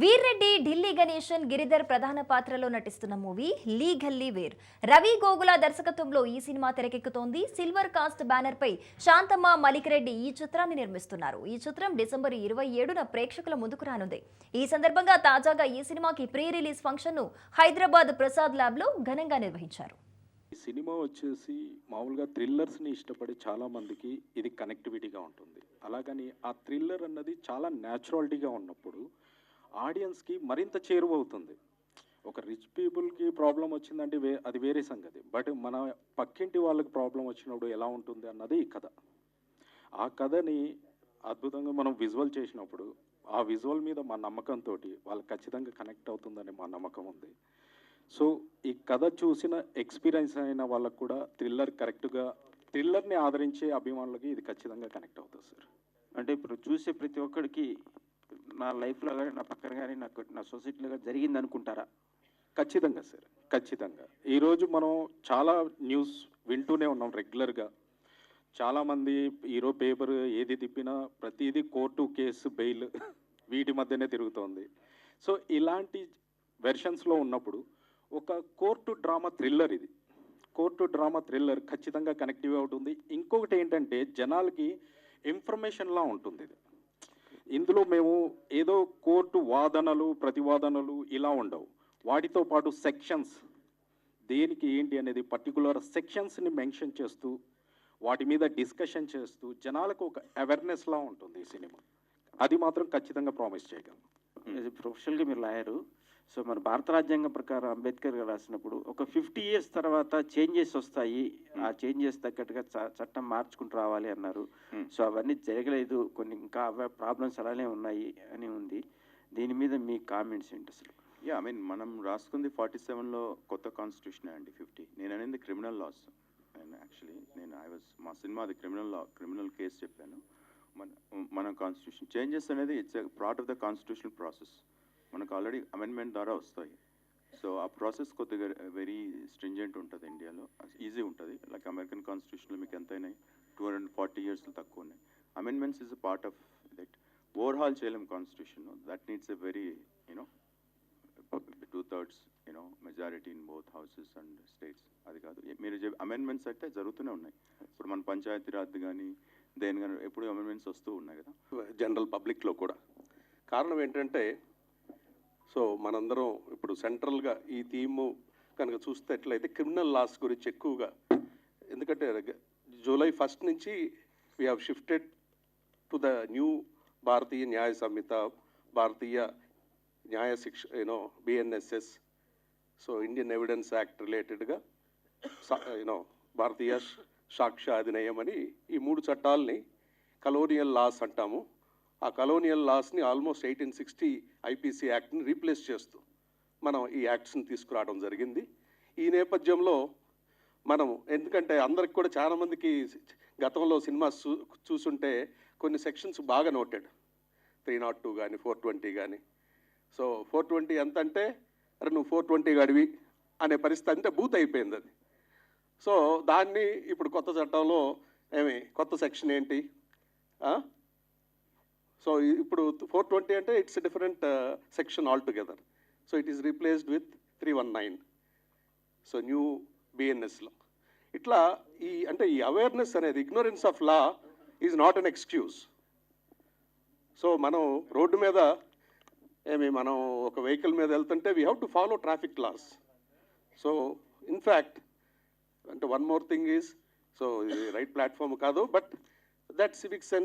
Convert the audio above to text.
వీర్రెడ్డి ఢిల్లీ గణేశన్ గిరిధర్ ప్రధాన పాత్రలో నటిస్తున్న మూవీ లీగల్లీ వేర్. రవి గోగుల దర్శకత్వంలో ఈ సినిమా తెరకెక్కుతోంది. సిల్వర్ కాస్ట్ బ్యానర్ పై శాంతమ్మ మలికిరెడ్డి ఈ చిత్రాన్ని నిర్మిస్తున్నారు. ఈ చిత్రం డిసెంబర్ ఇరవై ఏడున ప్రేక్షకుల ముందుకు రానుంది. ఈ సందర్భంగా తాజాగా ఈ సినిమాకి ప్రీ రిలీజ్ ఫంక్షన్ను హైదరాబాద్ ప్రసాద్ ల్యాబ్లో ఘనంగా నిర్వహించారు. ఈ సినిమా వచ్చేసి మామూలుగా థ్రిల్లర్స్ని ఇష్టపడే చాలా మందికి ఇది కనెక్టివిటీగా ఉంటుంది. అలాగని ఆ థ్రిల్లర్ అన్నది చాలా న్యాచురాలిటీగా ఉన్నప్పుడు ఆడియన్స్కి మరింత చేరువవుతుంది. ఒక రిచ్ పీపుల్కి ప్రాబ్లం వచ్చిందంటే వే అది వేరే సంగతి. బట్ మన పక్కింటి వాళ్ళకి ప్రాబ్లం వచ్చినప్పుడు ఎలా ఉంటుంది అన్నది ఈ కథ. ఆ కథని అద్భుతంగా మనం విజువల్ చేసినప్పుడు ఆ విజువల్ మీద మా నమ్మకంతో వాళ్ళు ఖచ్చితంగా కనెక్ట్ అవుతుందని మా నమ్మకం ఉంది. సో ఈ కథ చూసిన ఎక్స్పీరియన్స్ అయిన వాళ్ళకు కూడా థ్రిల్లర్ కరెక్ట్గా థ్రిల్లర్ని ఆదరించే అభిమానులకి ఇది ఖచ్చితంగా కనెక్ట్ అవుతుంది సార్. అంటే ఇప్పుడు చూసే ప్రతి ఒక్కడికి నా లైఫ్లో కానీ నా పక్కన కానీ నాకు నా సొసైటీలో కానీ జరిగింది అనుకుంటారా ఖచ్చితంగా సార్. ఖచ్చితంగా. ఈరోజు మనం చాలా న్యూస్ వింటూనే ఉన్నాం రెగ్యులర్గా చాలామంది ఈరోజు పేపర్ ఏది తిప్పినా ప్రతిదీ కోర్టు కేసు బెయిల్ వీటి మధ్యనే తిరుగుతోంది. సో ఇలాంటి వెర్షన్స్లో ఉన్నప్పుడు ఒక కోర్టు డ్రామా థ్రిల్లర్ ఇది. కోర్టు డ్రామా థ్రిల్లర్ ఖచ్చితంగా కనెక్టివ్ అవుతుంది ఇంకొకటి ఏంటంటే జనాలకి ఇన్ఫర్మేషన్లా ఉంటుంది ఇది. ఇందులో మేము ఏదో కోర్టు వాదనలు ప్రతివాదనలు ఇలా ఉండవు. వాటితో పాటు సెక్షన్స్ దేనికి ఏంటి అనేది పర్టికులర్ సెక్షన్స్ని మెన్షన్ చేస్తూ వాటి మీద డిస్కషన్ చేస్తూ జనాలకు ఒక అవేర్నెస్లా ఉంటుంది ఈ సినిమా. అది మాత్రం ఖచ్చితంగా ప్రామిస్ చేయగలను ప్రొఫెషనల్గా మీరు లాయరు సో మన భారత రాజ్యాంగం ప్రకారం అంబేద్కర్ గారు రాసినప్పుడు ఒక ఫిఫ్టీ ఇయర్స్ తర్వాత చేంజెస్ వస్తాయి. ఆ చేంజెస్ తగ్గట్టుగా చ- చట్టం మార్చుకుంటూ రావాలి అన్నారు. సో అవన్నీ జరగలేదు. కొన్ని ఇంకా ప్రాబ్లమ్స్ అలానే ఉన్నాయి అని ఉంది. దీని మీద మీ కామెంట్స్ ఏంటి అసలు? యా ఐ మీన్ మనం రాసుకుంది ఫార్టీ సెవెన్లో కొత్త కాన్స్టిట్యూషన్ అండి ఫిఫ్టీ. నేను అనేది క్రిమినల్ లాస్. అండ్ యాక్చువల్లీ నేను ఐ వాజ్ మా సినిమాది క్రిమినల్ లా క్రిమినల్ కేసు చెప్పాను. మన మన కాన్స్టిట్యూషన్. చేంజెస్ అనేది it's part of the constitutional process. మనకు ఆల్రెడీ అమెండ్మెంట్ ద్వారా వస్తాయి. సో ఆ ప్రాసెస్ కొద్దిగా వెరీ స్ట్రింజెంట్ ఉంటుంది ఇండియాలో ఈజీ ఉంటుంది. లైక్ అమెరికన్ కాన్స్టిట్యూషన్లో మీకు ఎంతైనా టూ హండ్రెడ్ ఫార్టీ ఇయర్స్లో తక్కువ ఉన్నాయి. Amendments is a part of that overhaul చేయలేం constitution that needs a very you know two thirds you know majority in both houses and states అది కాదు. మీరు అమెండ్మెంట్స్ అయితే జరుగుతూనే ఉన్నాయి. ఇప్పుడు మన పంచాయతీ రాజ్ కానీ దేని కానీ ఎప్పుడు అమెండ్మెంట్స్ వస్తూ ఉన్నాయి కదా. జనరల్ పబ్లిక్లో కూడా. కారణం ఏంటంటే సో మనందరం ఇప్పుడు సెంట్రల్గా ఈ థీము కనుక చూస్తేట్లయితే క్రిమినల్ లాస్ గురించి ఎక్కువగా ఎందుకంటే జూలై ఫస్ట్ నుంచి we have shifted to the new Bharatiya Nyaya Sanhita Bharatiya Nyaya Shiksha you know BNSS so Indian evidence act రిలేటెడ్గా యూనో భారతీయ సాక్ష్య అధినయం అని ఈ మూడు చట్టాలని కలోనియల్ లాస్ అంటాము. ఆ కలోనియల్ లాస్ని ఆల్మోస్ట్ ఎయిటీన్ సిక్స్టీ ఐపీసీ యాక్ట్ని రీప్లేస్ చేస్తూ మనం ఈ యాక్ట్స్ని తీసుకురావడం జరిగింది. ఈ నేపథ్యంలో మనం ఎందుకంటే అందరికి కూడా చాలామందికి గతంలో సినిమా చూ చూసుంటే కొన్ని సెక్షన్స్ బాగా నోటెడ్. త్రీ నాట్ టూ కానీ ఫోర్ ట్వంటీ కానీ సో ఫోర్ ట్వంటీ ఎంత అంటే అరే నువ్వు ఫోర్ ట్వంటీ గడివి అనే పరిస్థితి అంటే బూత్ అయిపోయింది అది. సో దాన్ని ఇప్పుడు కొత్త చట్టంలో ఏమి కొత్త సెక్షన్ ఏంటి? సో ఇప్పుడు ఫోర్ ట్వంటీ అంటే it's different section all together so it is replaced with three one nine. So new బిఎన్ఎస్లో ఇట్లా ఈ అంటే ఈ అవేర్నెస్ అనేది ignorance of law is not an excuse. So మనం రోడ్డు మీద ఏమి మనం ఒక వెహికల్ మీద వెళ్తుంటే we have to follow traffic laws so in fact అంటే one more thing is so ఇది రైట్ ప్లాట్ఫామ్ కాదు బట్ దట్ సివిక్ సెన్స్